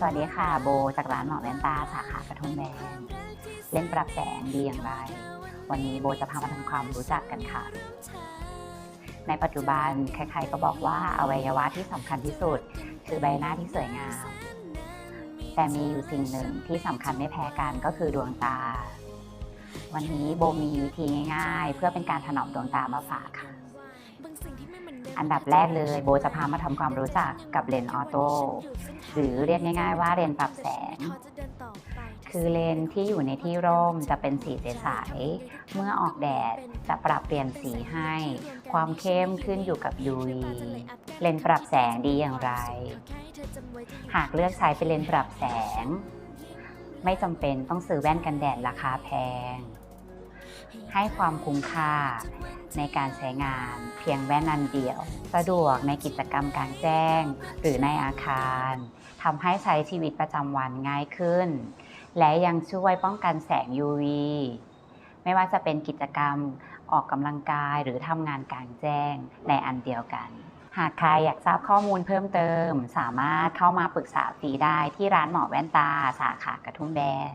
สวัสดีค่ะ โบจากร้านหมอแว่นตาสาขากระทุ่มแบนเล่นปรับแสงดีอย่างไร วันนี้โบจะพามาทำความรู้จักกันค่ะ ในปัจจุบันใครๆก็บอกว่าอวัยวะที่สำคัญที่สุด คือใบหน้าที่สวยงาม แต่มีอยู่สิ่งหนึ่งที่สำคัญไม่แพ้กันก็คือดวงตา วันนี้โบมีวิธีง่ายๆ เพื่อเป็นการถนอมดวงตามาฝากค่ะ อันดับแรกเลยโบจะพามาทำความรู้จักกับเลนส์ออโต้หรือเรียกง่าย ๆ ว่าเลนส์ปรับแสง คือเลนส์ที่อยู่ในที่ร่มจะเป็นสีใสๆเมื่อออกแดดจะปรับเปลี่ยนสีให้ ความเข้มขึ้นอยู่กับ UV เลนส์ปรับแสงดีอย่างไร หากเลือกใช้เป็นเลนส์ปรับแสง ไม่จำเป็นต้องซื้อแว่นกันแดดราคาแพง ให้ความคุ้มค่า ในการใช้งาน เพียงแว่นนันเดียว สะดวกในกิจกรรมกลางแจ้ง หรือในอาคารทำให้ใช้ชีวิตประจำวันง่ายขึ้น และยังช่วยป้องกันแสง UV ไม่ว่าจะเป็นกิจกรรมออกกำลังกายหรือทำงานกลางแจ้งในอันเดียวกัน หากใครอยากทราบข้อมูลเพิ่มเติม สามารถเข้ามาปรึกษาฟรีได้ที่ร้านหมอแว่นตา สาขากระทุ่มแบน